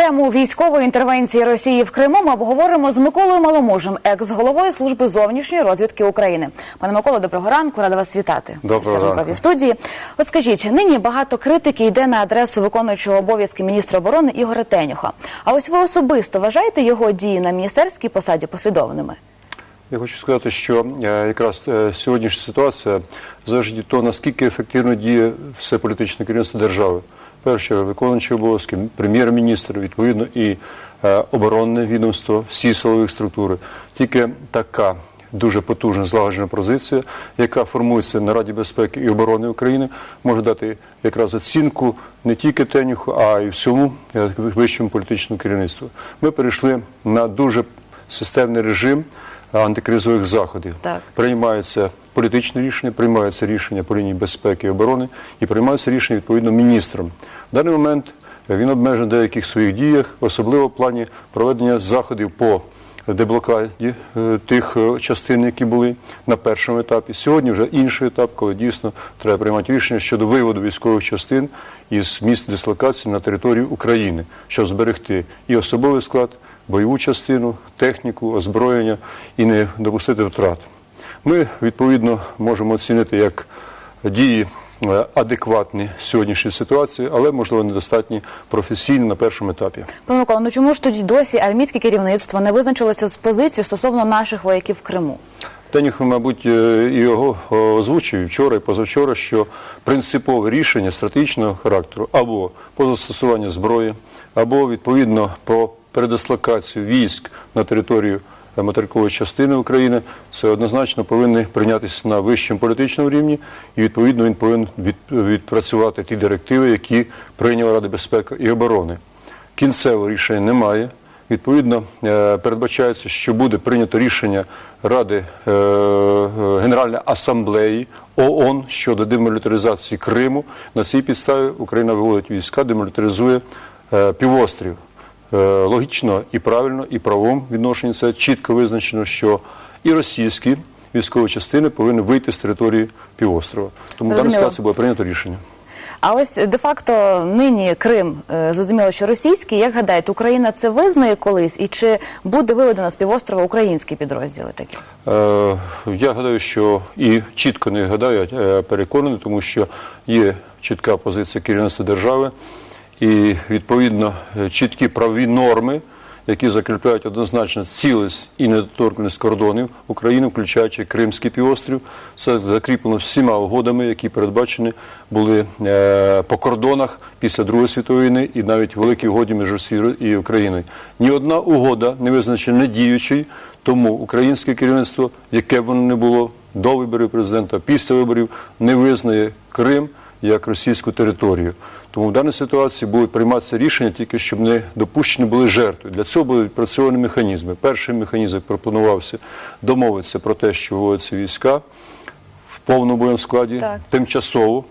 Тему військової інтервенції Росії в Криму ми обговоримо з Миколою Маломожем, екс-головою служби зовнішньої розвідки України. Пане Миколо, доброго ранку, рада вас вітати. Доброго ранку. студії. От скажіть, нині багато критики йде на адресу виконуючого обов'язки міністра оборони Ігоря Тенюха. А ось ви особисто вважаєте його дії на міністерській посаді послідовними? Я хочу сказати, що е, якраз е, сьогоднішня ситуація залежить від того, наскільки ефективно діє все політичне керівництво держави. Перше, виконуючий обов'язки, прем'єр-міністр, відповідно, і е, оборонне відомство, всі силові структури. Тільки така дуже потужна злагоджена позиція, яка формується на Раді безпеки і оборони України, може дати якраз оцінку не тільки Тенюху, а й всьому вищому політичному керівництву. Ми перейшли на дуже системний режим антикризових заходів. Так. Приймаються політичні рішення, приймаються рішення по лінії безпеки і оборони і приймаються рішення відповідно міністром. В даний момент він обмежений в деяких своїх діях, особливо в плані проведення заходів по деблокаді е, тих е, частин, які були на першому етапі. Сьогодні вже інший етап, коли дійсно треба приймати рішення щодо виводу військових частин із місць дислокації на територію України, щоб зберегти і особовий склад, бойову частину, техніку, озброєння і не допустити втрат. Ми відповідно можемо оцінити як дії е, адекватні сьогоднішній ситуації, але можливо недостатні професійні на першому етапі. Пане Миколо, ну чому ж тоді досі армійське керівництво не визначилося з позицією стосовно наших вояків в Криму? Тенюх, мабуть, е, і його е, озвучив вчора і позавчора, що принципове рішення стратегічного характеру або по застосуванню зброї, або відповідно про передислокацію військ на територію материкової частини України, це однозначно повинні прийнятися на вищому політичному рівні, і відповідно він повинен відпрацювати ті директиви, які прийняла Рада безпеки і оборони. Кінцевого рішення немає. Відповідно, е, передбачається, що буде прийнято рішення Ради е, е, Генеральної асамблеї ООН щодо демілітаризації Криму. На цій підставі Україна виводить війська, демілітаризує півострів. Е, Логічно і правильно, і правом відношенні це чітко визначено, що і російські військові частини повинні вийти з території півострова. Тому в даній ситуації було прийнято рішення. А ось де-факто нині Крим е, зрозуміло, що російський. Як гадаєте, Україна це визнає колись, і чи буде виведено з півострова українські підрозділи такі? Е, Я гадаю, що і чітко не гадаю, а е, переконаний, тому що є чітка позиція керівництва держави і відповідно е, чіткі правові норми, які закріпляють однозначно цілість і недоторканість кордонів України, включаючи Кримський півострів. Це закріплено всіма угодами, які передбачені були е, по кордонах після Другої світової війни і навіть в великій угоді між Росією і Україною. Ні одна угода не визначена недіючою, тому українське керівництво, яке б воно не було до виборів президента, після виборів, не визнає Крим як російську територію. Тому в даній ситуації будуть прийматися рішення тільки, щоб не допущені були жертви. Для цього будуть відпрацьовані механізми. Перший механізм пропонувався домовитися про те, що вводяться війська в повному бойовому складі Так. тимчасово.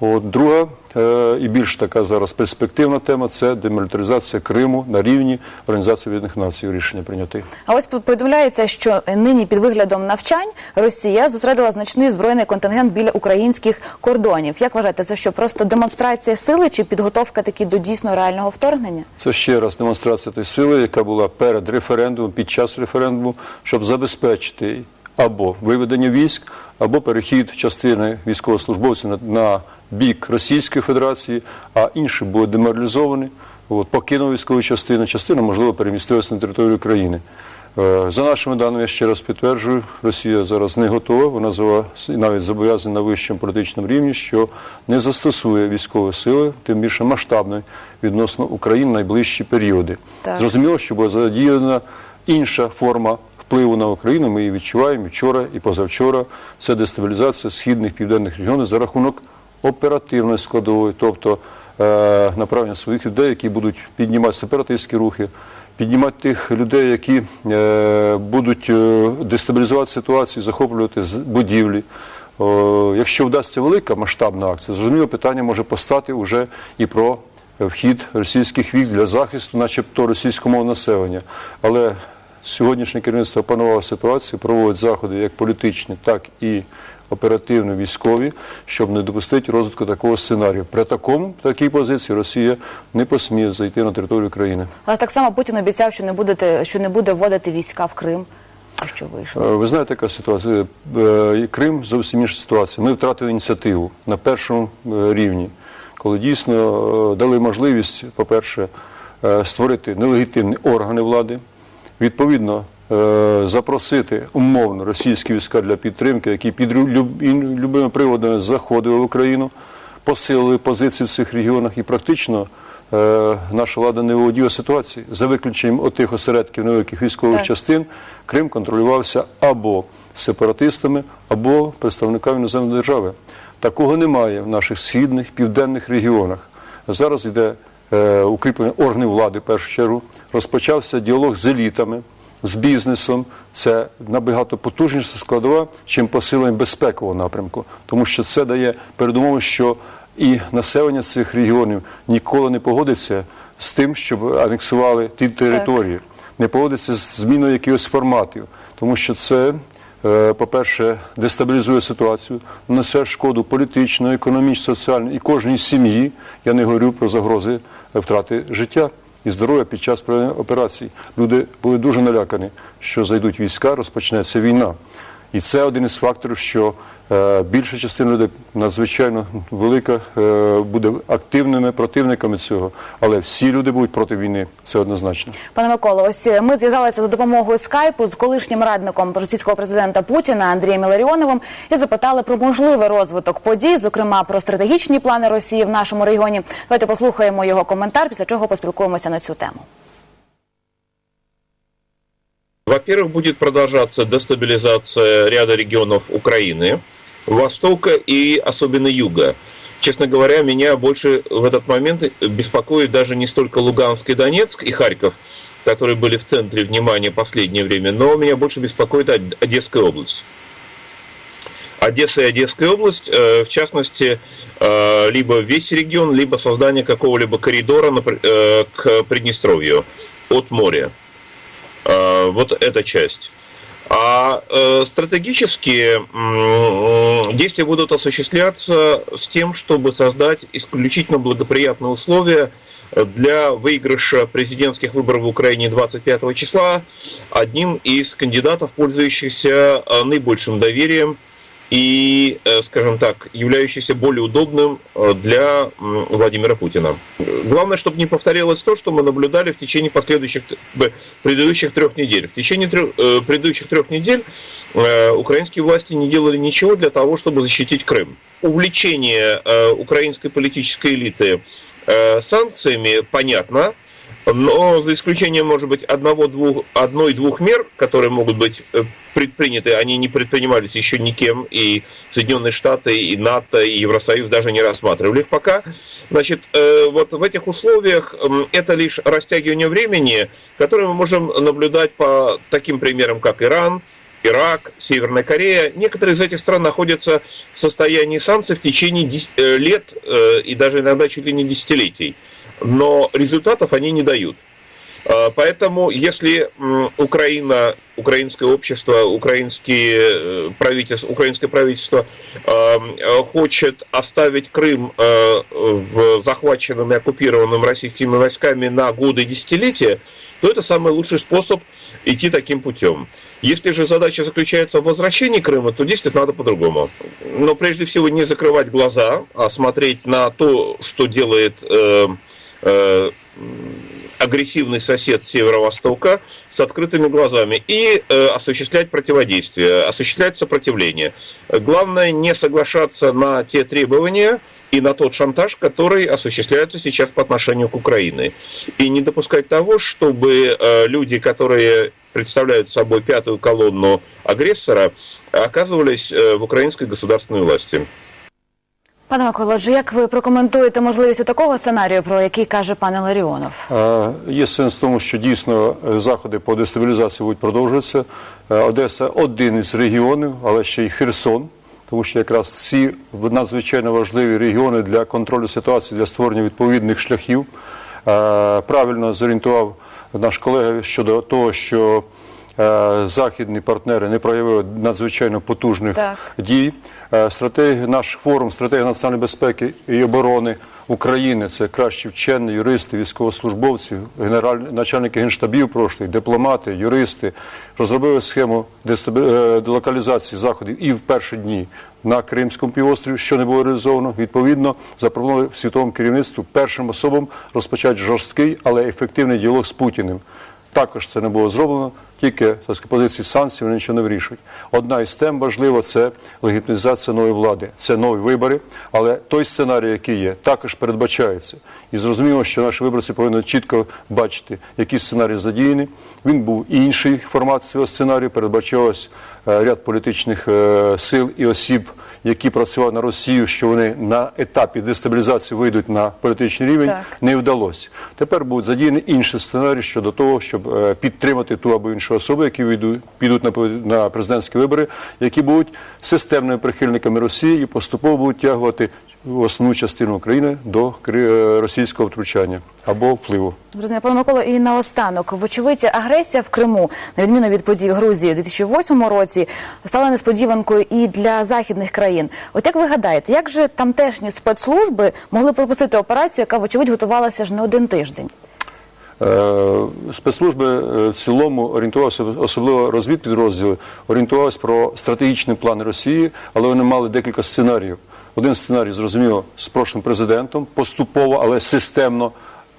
От, друга е, і більш така зараз перспективна тема це демілітаризація Криму на рівні Організації Об'єднаних Націй. Рішення прийняти. А ось повідомляється, що нині під виглядом навчань Росія зосередила значний збройний контингент біля українських кордонів. Як вважаєте, це що просто демонстрація сили чи підготовка таки до дійсно реального вторгнення? Це ще раз демонстрація тої сили, яка була перед референдумом, під час референдуму, щоб забезпечити або виведення військ, або перехід частини військовослужбовців на, на бік Російської Федерації, а інші були деморалізовані, от, покинули військову частину, частина, можливо, перемістилася на територію України. Е, За нашими даними, я ще раз підтверджую, Росія зараз не готова, вона зова- навіть зобов'язана на вищому політичному рівні, що не застосує військової сили, тим більше масштабної, відносно України в найближчі періоди. Так. Зрозуміло, що була задіяна інша форма впливу на Україну. Ми її відчуваємо вчора і позавчора. Це дестабілізація східних південних регіонів за рахунок оперативної складової, тобто е, направлення своїх людей, які будуть піднімати сепаратистські рухи, піднімати тих людей, які е, будуть е, дестабілізувати ситуацію, захоплювати будівлі. О, якщо вдасться велика масштабна акція, зрозуміло, питання може постати вже і про вхід російських військ для захисту, начебто російськомовного населення. Але сьогоднішнє керівництво опанувало ситуацію, проводить заходи як політичні, так і оперативно військові, щоб не допустити розвитку такого сценарію. При такому такій позиції Росія не посміє зайти на територію країни. Але так само Путін обіцяв, що не будете, що не буде вводити війська в Крим. А що вийшло? Е, Ви знаєте, яка ситуація? Е, Крим зовсім інша ситуація. Ми втратили ініціативу на першому е, рівні, коли дійсно дали можливість, по-перше, е, створити нелегітимні органи влади, відповідно е, запросити умовно російські війська для підтримки, які під любими приводами заходили в Україну, посилили позиції в цих регіонах і практично. е, Наша влада не володіла ситуації за виключенням отих осередків невеликих військових Так. частин. Крим контролювався або сепаратистами, або представниками іноземної держави. Такого немає в наших східних південних регіонах. Зараз йде укріплення органів влади в першу чергу. Розпочався діалог з елітами, з бізнесом. Це набагато потужніша складова, чим посилення безпекового напрямку, тому що це дає передумову, що і населення цих регіонів ніколи не погодиться з тим, щоб анексували ті території не погодиться з зміною якихось форматів, тому що це, е, по-перше, дестабілізує ситуацію, несе шкоду політичну, економічну, соціальну і кожній сім'ї. Я не говорю про загрози втрати життя і здоров'я під час операції. Люди були дуже налякані, що зайдуть війська, розпочнеться війна. І це один із факторів, що е, більша частина людей надзвичайно велика е, буде активними противниками цього, але всі люди будуть проти війни. Це однозначно. Пане Миколо, ось е, ми зв'язалися за допомогою скайпу з колишнім радником російського президента Путіна Андрієм Іларіоновим і запитали про можливий розвиток подій, зокрема про стратегічні плани Росії в нашому регіоні. Давайте послухаємо його коментар, після чого поспілкуємося на цю тему. Во-первых, будет продолжаться дестабилизация ряда регионов Украины, Востока и особенно Юга. Честно говоря, меня больше в этот момент беспокоит даже не столько Луганск и Донецк и Харьков, которые были в центре внимания последнее время, но меня больше беспокоит Од- Одесская область. Одесса и Одесская область, э, в частности, э, либо весь регион, либо создание какого-либо коридора э, к Приднестровью от моря. Э, Вот эта часть. А э, стратегические м, действия будут осуществляться с тем, чтобы создать исключительно благоприятные условия для выигрыша президентских выборов в Украине 25 числа одним из кандидатов, пользующихся э, наибольшим доверием и, э, скажем так, являющийся более удобным э, для Владимира Путина. Главное, чтобы не повторилось то, что мы наблюдали в течение последующих предыдущих трех недель. В течение трех- э, предыдущих трех недель украинские власти не делали ничего для того, чтобы защитить Крым. Увлечение украинской политической элиты санкциями понятно, но за исключением, может быть, одного-двух, одной-двух мер, которые могут быть э, предприняты, они не предпринимались еще никем, и Соединенные Штаты, и НАТО, и Евросоюз даже не рассматривали их пока. Значит, э, вот в этих условиях это лишь растягивание времени, которое мы можем наблюдать по таким примерам, как Иран, Ирак, Северная Корея. Некоторые из этих стран находятся в состоянии санкций в течение э, лет и даже иногда чуть ли не десятилетий. Но результатов они не дают. А, Поэтому, если Украина, украинское общество, украинские э, правительство, украинское правительство э, э, хочет оставить Крым э, в захваченном и оккупированном российскими войсками на годы и десятилетия, то это самый лучший способ идти таким путем. Если же задача заключается в возвращении Крыма, то действовать надо по-другому. Но прежде всего не закрывать глаза, а смотреть на то, что делает э, агрессивный сосед северо-востока с открытыми глазами и э, осуществлять противодействие, осуществлять сопротивление. Главное не соглашаться на те требования и на тот шантаж, который осуществляется сейчас по отношению к Украине. И не допускать того, чтобы э, люди, которые представляют собой пятую колонну агрессора, оказывались э, в украинской государственной власти. Пане Миколо, отже, як ви прокоментуєте можливість такого сценарію, про який каже пан Іларіонов? Е, Є сенс в тому, що дійсно е, заходи по дестабілізації будуть продовжуватися. Е, Одеса один із регіонів, але ще й Херсон, тому що якраз ці надзвичайно важливі регіони для контролю ситуації, для створення відповідних шляхів. Правильно зорієнтував наш колега щодо того, що західні партнери не проявили надзвичайно потужних Так. дій. Е, Стратегія, наш форум стратегія національної безпеки і оборони України це кращі вчені, юристи, військовослужбовці, генеральні начальники генштабів прошлих, дипломати, юристи розробили схему е, делокалізації заходів і в перші дні на Кримському півострові, що не було реалізовано. Відповідно, запропонували світовому керівництву першим особам розпочати жорсткий, але ефективний діалог з Путіним. Також це не було зроблено, тільки сказати, позиції санкцій вони нічого не вирішують. Одна із тем важлива це легітимізація нової влади, це нові вибори. Але той сценарій, який є, також передбачається. І зрозуміло, що наші виборці повинні чітко бачити, які сценарії задіяні. Він був інший формат цього сценарію. Передбачалось е, ряд політичних е, сил і осіб, які працювали на Росію, що вони на етапі дестабілізації вийдуть на політичний рівень Так. не вдалося. Тепер будуть задіяні інші сценарії щодо того, щоб е, підтримати ту або іншу особу, які вийдуть, підуть на, президентські вибори, які будуть системними прихильниками Росії і поступово будуть тягувати основну частину України до е, російського втручання або впливу. Зрозуміло, пане Миколо, і наостанок, вочевидь, агресія в Криму, на відміну від подій в Грузії у 2008 році, стала несподіванкою і для західних країн. От як ви гадаєте, як же тамтешні спецслужби могли пропустити операцію, яка вочевидь готувалася ж не один тиждень? Е, Спецслужби е, в цілому орієнтувалися, особливо розвідпідрозділи, орієнтувалися про стратегічні плани Росії, але вони мали декілька сценаріїв. Один сценарій, зрозуміло, з прошлим президентом, поступово, але системно,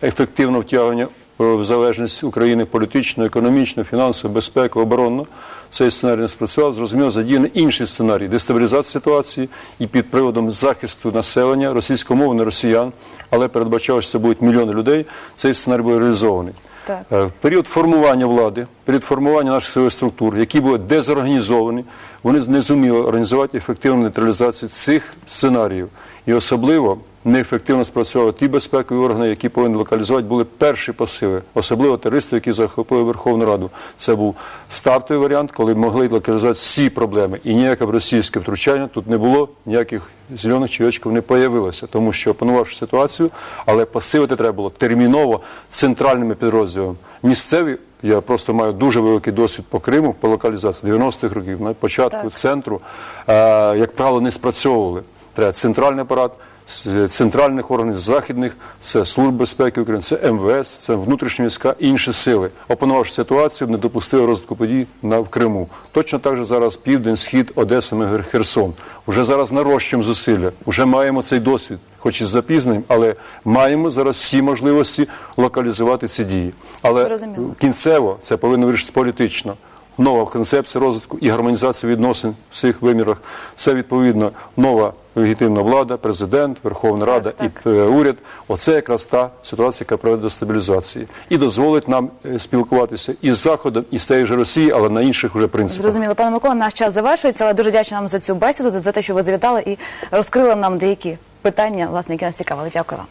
ефективно втягування в залежність України політично, економічно, фінансово, безпеку, оборонно. Цей сценарій не спрацював. Зрозуміло, задіяний інший сценарій дестабілізації ситуації і під приводом захисту населення російськомовних росіян, але передбачалося, що це будуть мільйони людей. Цей сценарій був реалізований. Так. Е, період формування влади, період формування наших силових структур, які були дезорганізовані, вони не зуміли організувати ефективну нейтралізацію цих сценаріїв. І особливо неефективно спрацювали ті безпекові органи, які повинні локалізувати, були перші посили, особливо терористи, які захопили Верховну Раду. Це був стартовий варіант, коли могли локалізувати всі проблеми. І ніяке російське втручання тут не було, ніяких зелених чайочків не появилося, тому що опанувавши ситуацію, але посилити треба було терміново центральними підрозділами. Місцеві я просто маю дуже великий досвід по Криму, по локалізації 90-х років, на початку Так. центру, е, як правило, не спрацьовували. Треба центральний апарат з центральних органів західних, це Служба безпеки України, це МВС, це внутрішні війська, інші сили. Опанувавши ситуацію, не допустили розвитку подій на в Криму. Точно так же зараз південь, схід, Одеса, Мегер, Херсон. Уже зараз нарощуємо зусилля, вже маємо цей досвід, хоч і з запізненням, але маємо зараз всі можливості локалізувати ці дії. Але Зрозуміло. кінцево це повинно вирішитися політично. Нова концепція розвитку і гармонізація відносин в всіх вимірах. Це відповідно нова легітимна влада, президент, Верховна Рада так. і е, уряд. Оце якраз та ситуація, яка приведе до стабілізації і дозволить нам е, спілкуватися і з Заходом, і з тією ж Росією, але на інших вже принципах. Зрозуміло, пане Микола, наш час завершується, але дуже вдячна вам за цю бесіду, за- те, що ви завітали і розкрили нам деякі питання, власне, які нас цікавили. Дякую вам.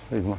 Стигма.